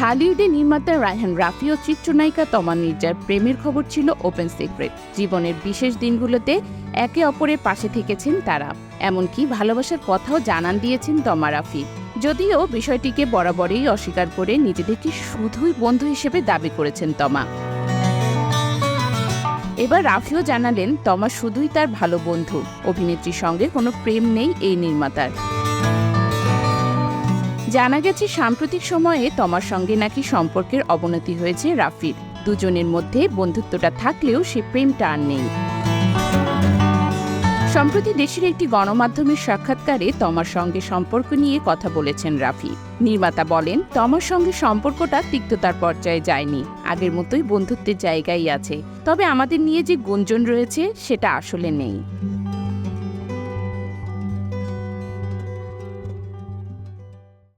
ঢালিউডে নির্মাতা রায়হান রাফি ও চিত্রনায়িকা তমা মির্জার প্রেমের খবর ছিল ওপেন সিক্রেট। জীবনের বিশেষ দিনগুলোতে একে অপরের পাশে থেকেছেন তারা। এমনকি ভালোবাসার কথাও জানান দিয়েছেন তমা রাফি। যদিও বিষয়টিকে বরাবরই অস্বীকার করে নিজেদেরকে শুধুই বন্ধু হিসেবে দাবি করেছেন তমা। এবার রাফিও জানালেন, তমা শুধুই তার ভালো বন্ধু। অভিনেত্রীর সঙ্গে কোনো প্রেম নেই এই নির্মাতার। জানা গেছে, সাম্প্রতিক সময়ে তমার সঙ্গে নাকি সম্পর্কের অবনতি হয়েছে রাফির। দুজনের মধ্যে বন্ধুত্বটা থাকলেও সে প্রেমটা আর নেই। সম্প্রতি দেশের একটি গণমাধ্যমের সাক্ষাৎকারে তমার সঙ্গে সম্পর্ক নিয়ে কথা বলেছেন রাফি। নির্মাতা বলেন, তমার সঙ্গে সম্পর্কটা তিক্ততার পর্যায়ে যায়নি। আগের মতোই বন্ধুত্বের জায়গায় আছে। তবে আমাদের নিয়ে যে গুঞ্জন রয়েছে, সেটা আসলে নেই।